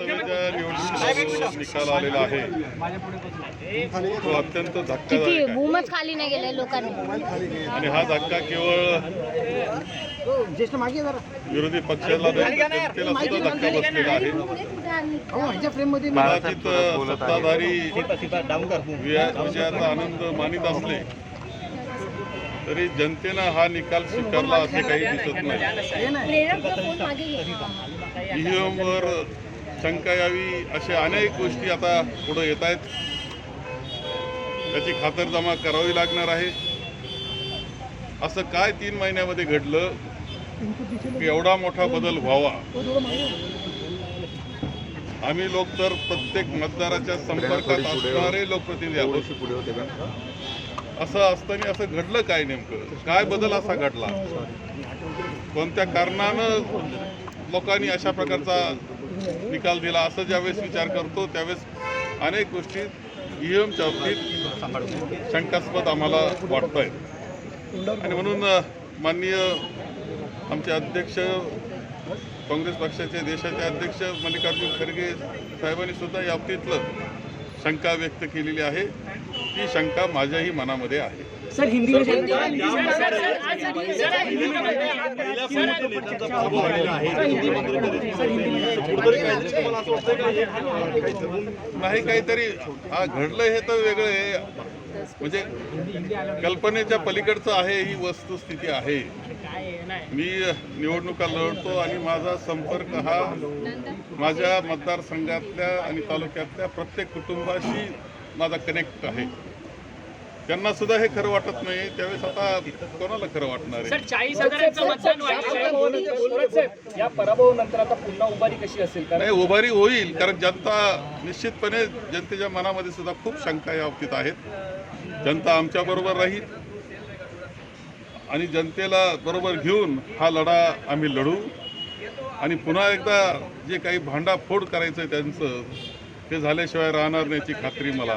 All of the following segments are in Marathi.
निकाल आलेला आहे. तो अत्यंत किती? धक्कादायक आहे. बुमच खाली नाही गेले लोकांनी. आणि हा धक्का केवळ ज्येष्ठ मागे जरा. विरोधी पक्षाला नाही तर जनतेला सुद्धा धक्का बसलेला आहे. अहो ह्याच्या फ्रेममध्ये कदाचित सत्ताधारी विजयाचा आनंद मानित असले तरी जनतेनं हा निकाल स्वीकारला असे काही दिसत नाही. EVM वर शंका यावी अशा अनेक गोष्टी आता पुढे येत आहेत. त्याची खातरजमा करावी लागणार आहे. असं काय तीन महिन्यामध्ये घडलं? की एवढा मोठा बदल व्हावा. आम्ही लोक तर प्रत्येक मतदाराच्या संपर्कात असणारे लोकप्रतिनिधी आहोत. असं असताना असं घडलं काय नेमकं? काय बदल असा घडला? कोणत्या कारणानं लोकांनी अशा प्रकारचा निकाल दिला. असं ज्यावेळेस विचार करतो त्यावेळेस अनेक गोष्टी ईएमच्या बाबतीत शंकास्पद आम्हाला वाटत आहेत आणि म्हणून माननीय आमचे अध्यक्ष काँग्रेस पक्षाचे देशाचे अध्यक्ष मल्लिकार्जुन खरगे साहेबांनी सुद्धा या बाबतीतलं शंका व्यक्त केलेली आहे. ती शंका माझ्याही मनामध्ये आहे. सर हिंदी नाही काहीतरी हा घडलं हे तर वेगळं आहे. म्हणजे कल्पनेच्या पलीकडचं आहे ही वस्तुस्थिती आहे. मी निवडणुका लढतो आणि माझा संपर्क हा माझ्या मतदारसंघातल्या आणि तालुक्यातल्या प्रत्येक कुटुंबाशी माझा कनेक्ट आहे. त्यांना सुद्धा हे खरं वाटत नाही. त्यावेळेस आता कोणाला खरं वाटणार आहे? सर चाळीस हजारांचं मतदान वाढलंय या पराभवानंतर आता पुन्हा उभारी कशी असेल? कारण नाही उभारी होईल कारण जनता निश्चितपणे जनतेच्या मनामध्ये सुद्धा खूप शंका या बाबतीत आहेत. जनता आमच्या बरोबर राहील आणि जनतेला बरोबर घेऊन हा लढा आम्ही लढू. आणि पुन्हा एकदा जे काही भांडाफोड करायचं आहे त्यांचं ते झाल्याशिवाय राहणार नाही याची खात्री मला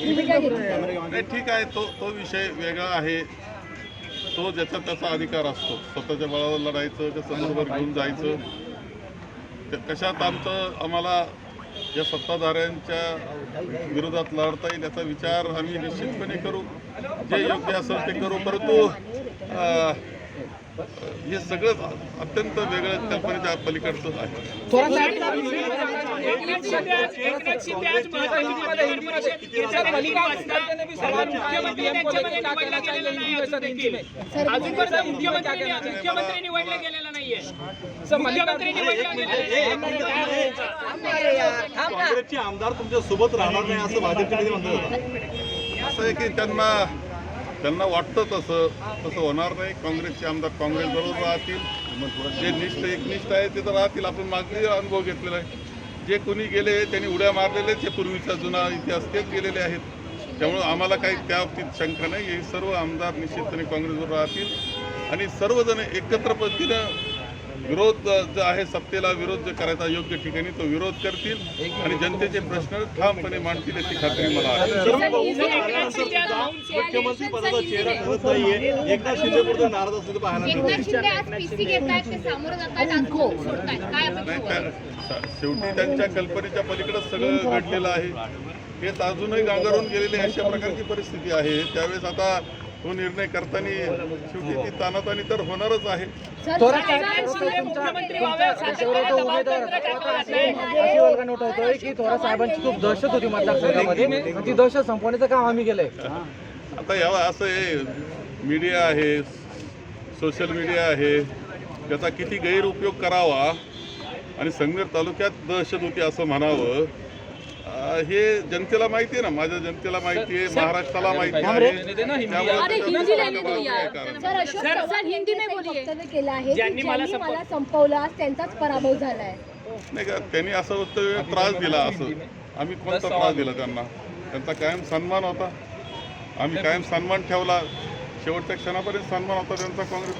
ठीक आहे तो तो विषय वेगळा आहे. तो ज्याचा त्याचा अधिकार असतो. स्वतःच्या बळावर लढायचं कसं बरोबर घेऊन जायचं. कशात आमचं आम्हाला या सत्ताधाऱ्यांच्या विरोधात लढता येईल याचा विचार आम्ही निश्चितपणे करू. जे योग्य असेल ते करू परंतु हे सगळं अत्यंत वेगळं कल्पनेच्या पलीकडचं आहे मुख्यमंत्री निवडला गेलेला नाहीये निवडला आमदार तुमच्यासोबत राहणार नाही असं भाजपचे म्हणतात. असं आहे की त्यांना त्यांना वाटतं तसं तसं होणार नाही काँग्रेसचे आमदार काँग्रेस बरोबर राहतील जे निष्ठ एकनिष्ठ आहे ते तर राहतील आपण मागणी अनुभव घेतलेला आहे जे कोणी गेले त्यांनी उड्या मारलेले ते पूर्वीचा जुना इतिहास तेच गेलेले आहेत त्यामुळं आम्हाला काही त्या बाबतीत शंका नाही हे सर्व आमदार निश्चितपणे काँग्रेसवर राहतील आणि सर्वजण एकत्र पद्धतीनं विरोध जो आहे सत्तेला विरोध जो करायचा योग्य ठिकाणी तो विरोध करतील आणि जनतेचे प्रश्न ठामपणे मांडतील याची खात्री मला आहे मुख्यमंत्री पदाचा चेहरा ठरत नाहीये. एकनाथ शिंदे पुढे नाराज असलेलं पाहायला मिळतंय. एकनाथ शिंदे आज पीसी घेतायत ते सामोरं जातायत आज भाऊ सोडतायत. काय नाही अपेक्षा त्या- शेवटी त्यांच्या कल्पनेच्या पलीकडेच सगळं घडलेलं आहे. हेच अजूनही गांगरून गेलेली अशा प्रकारची परिस्थिती आहे. त्यावेळेस आता तो निर्णय करताना शेवटी ती तानातानी तर होणारच आहे. की थोरा साहेबांची खूप दहशत होती मतदारसंघामध्ये. ती दहशत संपवण्याचं काम आम्ही केलंय. आता याला असं आहे मीडिया आहे सोशल मीडिया आहे त्याचा किती गैरउपयोग करावा आणि संगमेर तालुक्यात दहशत होती असं म्हणावं. हे जनतेला माहिती आहे ना माझ्या जनतेला माहिती आहे महाराष्ट्राला माहिती आहे. ज्यांनी मला संपवलं त्यांचाच पराभव झालाय. नाही का त्यांनी असं वक्तव्य त्रास दिला असं. आम्ही कोणता त्रास दिला त्यांना? त्यांचा कायम सन्मान होता. आम्ही कायम सन्मान ठेवला. शेवटच्या क्षणापर्यंत सन्मान होता त्यांचा. काँग्रेस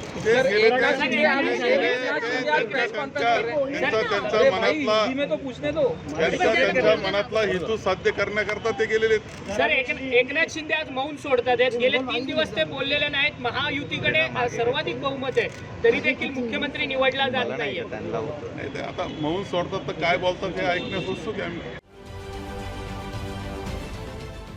हैं. मनातला हेतू. साध्य करण्याकरता ते गेलेले एकनाथ शिंदे आज मौन सोडतात गेले तीन दिवस ते बोललेले नाहीत. महायुतीकडे सर्वाधिक बहुमत आहे. तरी देखील मुख्यमंत्री निवडला जात नाहीये. नाही ते आता मौन सोडतात तर काय बोलतात हे ऐकण्यास उत्सुक आहे आम्ही.